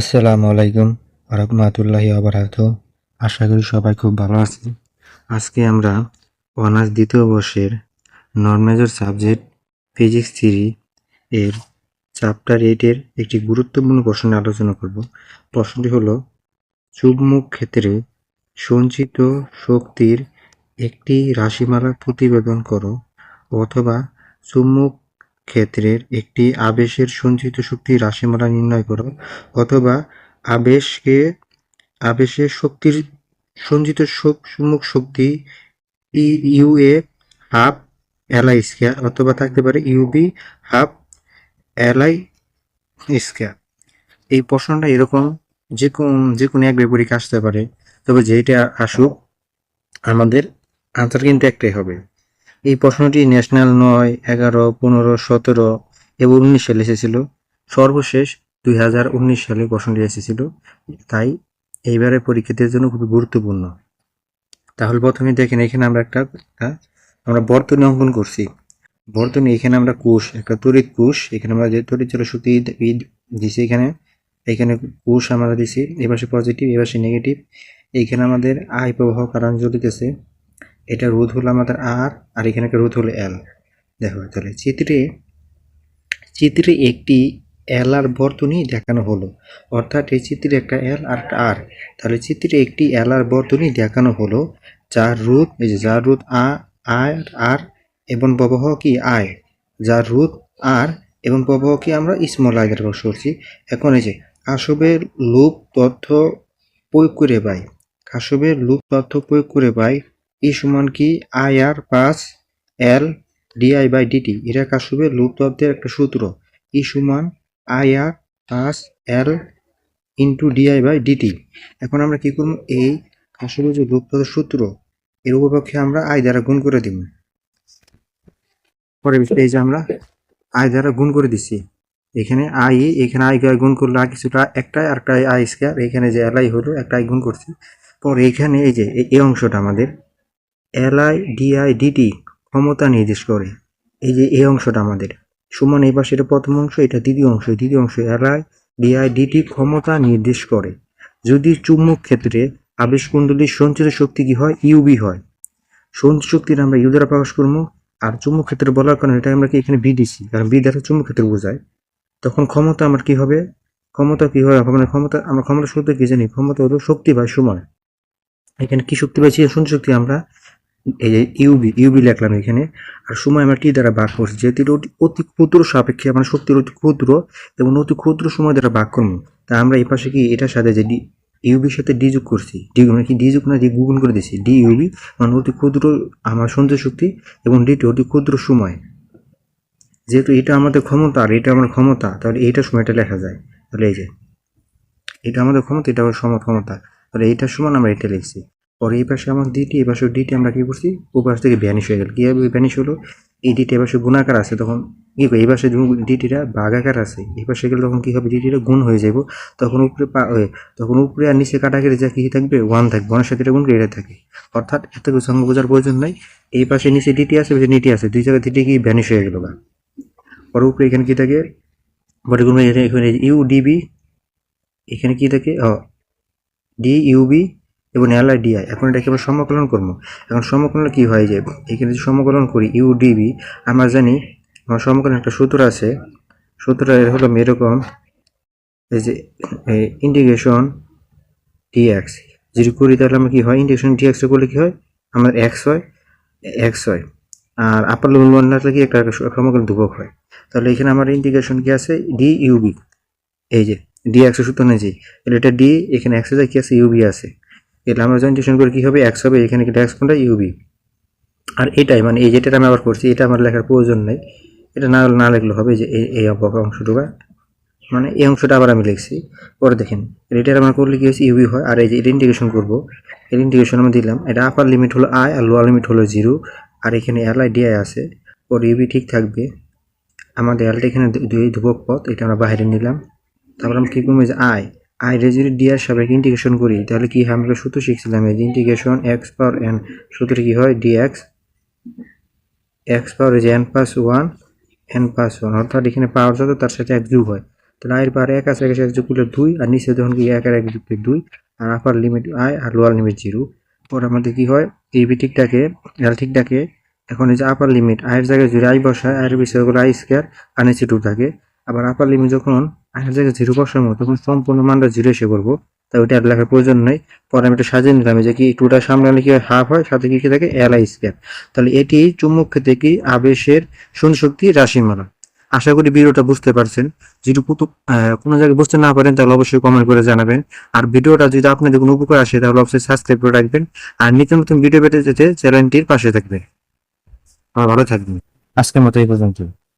আসসালামু আলাইকুম রহমতুল্লাহি আবরাত আশা করি সবাই খুব ভালো আছেন। আজকে আমরা অনার্স দ্বিতীয় বর্ষের non major subject physics three এর চ্যাপ্টার এইটের একটি গুরুত্বপূর্ণ প্রশ্ন আলোচনা করব। প্রশ্নটি হলো, চুম্বক ক্ষেত্রে সঞ্চিত শক্তির একটি রাশিমালা প্রতিবেদন করো অথবা চুম্বক ক্ষেত্রের একটি আবেশের সঞ্চিত শক্তির রাশিমালা নির্ণয় করো, অথবা আবেশকে, আবেশের শক্তির সঞ্চিত চুম্বক শক্তি U A half LI square অথবা থাকতে পারে ইউবি হাফ এলআই স্কোয়ার এই প্রশ্নটা এরকম যে কোন, যে কোনো এক পরীক্ষা আসতে পারে, তবে যেটা আসুক, আমাদের আনসার কিন্তু একটাই হবে। এই প্রশ্নটি ন্যাশনাল নয়, এগারো, পনেরো, সতেরো এবং উনিশ সালে এসেছিল। সর্বশেষ দুই হাজার উনিশ সালে প্রশ্নটি এসেছিল। তাই এইবারের পরীক্ষার্থীর জন্য খুবই গুরুত্বপূর্ণ। তাহলে প্রথমে দেখেন এখানে আমরা একটা আমরা বর্তনী অঙ্কন করছি। বর্তনী, এখানে আমরা কোষ, একটা তড়িৎ কোষ, এখানে আমরা যে তড়িৎ চল ই- দিছি এখানে এখানে কোষ আমরা দিছি, এপাশে পজিটিভ এপাশে নেগেটিভ এইখানে আমাদের আয় প্রবাহ কারণ জ্বলিতেছে এটা রোধ হলো আমাদের আর আর এখানে একটা রোধ হলো এল দেখো, তাহলে চিত্রে চিত্রে একটি এল আর বর্তনী দেখানো হলো। অর্থাৎ এই চিত্রে একটা এল আর একটা আর তাহলে চিত্রে একটি এল আর বর্তনী দেখানো হলো, যার রোধ, এই যে যার রোধ আ আর আর, এবং প্রবাহ কি আয়? যার রোধ আর এবং প্রবাহ কি আমরা স্মল আয় প্রকাশ করছি। এখন এই যে কাশবের লুপ তথ্য প্রয়োগ করে পাই। কাশবের লুপ তথ্য প্রয়োগ করে পাই ই সমান কি? আই আর পাঁচ এল ডিআই বাই ডিটি এটা কাশবের লুপ তত্ত্বের একটা সূত্র। ই সমান আই আর পাঁচ L into DI by DT এখন আমরা কি করব? এই কাশবের যে লুপ সূত্র, এর উপপক্ষে আমরা আই দ্বারা গুণ করে দিব। পরে এই যে আমরা আই দ্বারা গুণ করে দিচ্ছি। এখানে আই এখানে আই গুণ করলে আর কিছুটা, একটাই আর একটা আই স্কোয়ার এখানে যে এল আই হলো একটা আই গুণ করছি। পর এখানে এই যে, এই অংশটা আমাদের এল আই ডিআই ডিটি ক্ষমতা নির্দেশ করে। এই যে, এই অংশটা আমাদের। সমান এই পাশে প্রথম অংশ, এটা দ্বিতীয় অংশ দ্বিতীয় অংশ এল আই ডিআই ডিটি ক্ষমতা নির্দেশ করে। যদি চুম্বক ক্ষেত্রে আবেশ কুণ্ডলীর সঞ্চিত শক্তি কি হয়? ইউবি হয়। সঞ্চিত শক্তির আমরা ইউ দ্বারা প্রকাশ করব। আর চুম্বক ক্ষেত্রে বলার কারণে এটা আমরা কি এখানে বি দিছি কারণ বি দ্বারা চুম্বক ক্ষেত্র বোঝায়। তখন ক্ষমতা আমার কি হবে? ক্ষমতা কি হয়? মানে ক্ষমতা, আমরা ক্ষমতা সূত্র কি জানি? ক্ষমতা হলো শক্তি বা সময়। এখানে কি শক্তি পাইছি? সঞ্চিত শক্তি আমরা এই যে ইউবি ইউবি লিখলাম এখানে। আর সময় আমরা টি দ্বারা ভাগ করছি? যেহেতু এটা অতি- ক্ষুদ্র সাপেক্ষে আমরা শক্তির অতি ক্ষুদ্র, এবং অতি ক্ষুদ্র সময় দ্বারা ভাগ করব। তা আমরা এই পাশে কি এটার সাথে যে ইউবির সাথে ডি যোগ করছি? ডি মানে কি? ডি যোগ না ডি গুণ করে দিছি। ডি ইউবি মানে অতি ক্ষুদ্র আমার সঞ্চয় শক্তি, এবং ডিটি অতি ক্ষুদ্র সময়। যেহেতু এটা আমাদের ক্ষমতা, আর এটা আমার ক্ষমতা, তাহলে এইটার সময়টা লেখা যায়। তাহলে এই যে, এটা আমাদের ক্ষমতা, এটা আমার সম ক্ষমতা তাহলে এইটার সমান আমরা এটা লিখছি। পরে এই পাশে আমার ডিটি এই পাশে ডিটি আমরা কী করছি? ও পাশ থেকে ভ্যানিশ হয়ে গেল। কীভাবে ভ্যানিশ হলো? এই ডিটি এ পাশে গুণাকার আছে তখন। কি? এই পাশে ডিটিটা ভাগাকার আছে, এই পাশে গেলে তখন কী হবে? ডিটিটা গুণ হয়ে যাব। তখন উপরে পা তখন উপরে আর নিচে কাটাকাটি যা কী থাকবে? ওয়ান থাকবে। ওয়ানের সাথে গুণ এটা থাকে। অর্থাৎ এত কিছু অঙ্ক বোঝার প্রয়োজন নাই। এই পাশে নিচে ডিটি আছে পাশে নিটি আছে। দুই জায়গায় ডিটি কি ভ্যানিশ হয়ে গেল বা পরে উপরে এখানে কী থাকে? পরে গুণ এখানে এখানে ইউ ডিবি এখানে কী থাকে? ডি ইউবি এবং এল আই। ডিআই এখন এটাকে আমরা সমাকলন করব। এখন সমকলন কি হয় যে এখানে যদি সমকলন করি ইউ ডিবি আমরা জানি আমার সমাকলন একটা সূত্র আছে। সূত্রটা হলো এরকম, এই যে ইন্টিগ্রেশন ডিএক্স যদি করি তাহলে আমরা কী হয়? ইন্টিগ্রেশন ডিএক্স করলে কী হয়? আমার এক্স হয় এক্স হয়। আর আপার লেভেল ওয়ান না থাকলে একটা সমাকলন ধ্রুবক হয়? তাহলে এখানে আমার ইন্টিগ্রেশন কি আছে? ডি ইউবি এই যে ডি এক্স সূত্র নিয়েছি। তাহলে এটা ডি এখানে এক্স আছে কি আছে? ইউবি আছে। এটা আমরা যখন টিউশন করে কী হবে? এক্স হবে, এখানে কি এক্স কোনটা? ইউবি আর এটাই মানে এই যেটা আমি আবার করছি এটা আমার লেখার প্রয়োজন নেই। এটা না না লিখলে হবে, যে এই অংশটুকু। মানে এই অংশটা আবার আমি লিখছি। পরে দেখেন এটার আমার করলে কি হয়েছে? ইউবি হয়। আর এই যে এটা ইন্টিগ্রেশন করব, এর ইন্টিগ্রেশন আমি দিলাম। এটা আপার লিমিট হলো আই আর লোয়ার লিমিট হলো জিরো আর এখানে এল আই ডিআই আছে। ওর ইউবি ঠিক থাকবে। আমাদের এলটা এখানে দুই ধ্রুবক পথ, এটা আমরা বাইরে নিলাম। তারপর আমি কি করব? যে আই আই রে যদি ডি আর সাপেক্ষে ইন্টিগ্রেশন করি, তাহলে কি হয়? আমরা সূত্র শিখছিলাম এই যে ইন্টিগ্রেশন এক্স পাওয়ার এন সূত্রে কি হয়? ডি এক্স এক্স পাওয়ার যে N plus one N plus one অর্থাৎ এখানে পাওয়ার যত, তার সাথে এক যোগ হয়। তাহলে আয়ের পারে এক আছে, এক যোগ করলে দুই, আর নিচে যখন কি এক আর এক যুক্ত দুই, আর আপার লিমিট আয় আর লোয়ার লিমিট জিরো পরে আমাদের কি হয়? এই বি ঠিকটাকে এল ঠিকটাকে এখন এই যে আপার লিমিট আয়ের জায়গায় যদি আই বসায় আয়ের বিষয় হলো আই স্কোয়ার আর নিচে টু থাকে। আবার আপার লিমিট যখন আয়ের জায়গায় জিরো বসাবো তখন সম্পূর্ণ মানটা জিরো এসে করব তাই ওইটা আর লেখার প্রয়োজন নেই। পরে আমি এটা সাজিয়ে নিলাম যে কি টুটা সামনে কি হাফ হয়, সাথে কি থাকে? এল আই স্কোয়ার তাহলে এটি চুম্বক ক্ষেত্রে কি আবেশের শক্তি রাশিমালা। আশা করি ভিডিওটা বুঝতে পারছেন। যদি কোনো জায়গায় বুঝতে না পারেন, তাহলে অবশ্যই কমেন্ট করে জানাবেন। আর ভিডিওটা যদি আপনাদের কোনো উপকার আসে, তাহলে অবশ্যই সাবস্ক্রাইব করে রাখবেন। আর নিত্য নতুন ভিডিও পেতে যেতে চ্যানেলটির পাশে থাকবে আর ভালো থাকবেন। আজকের মতো এই পর্যন্ত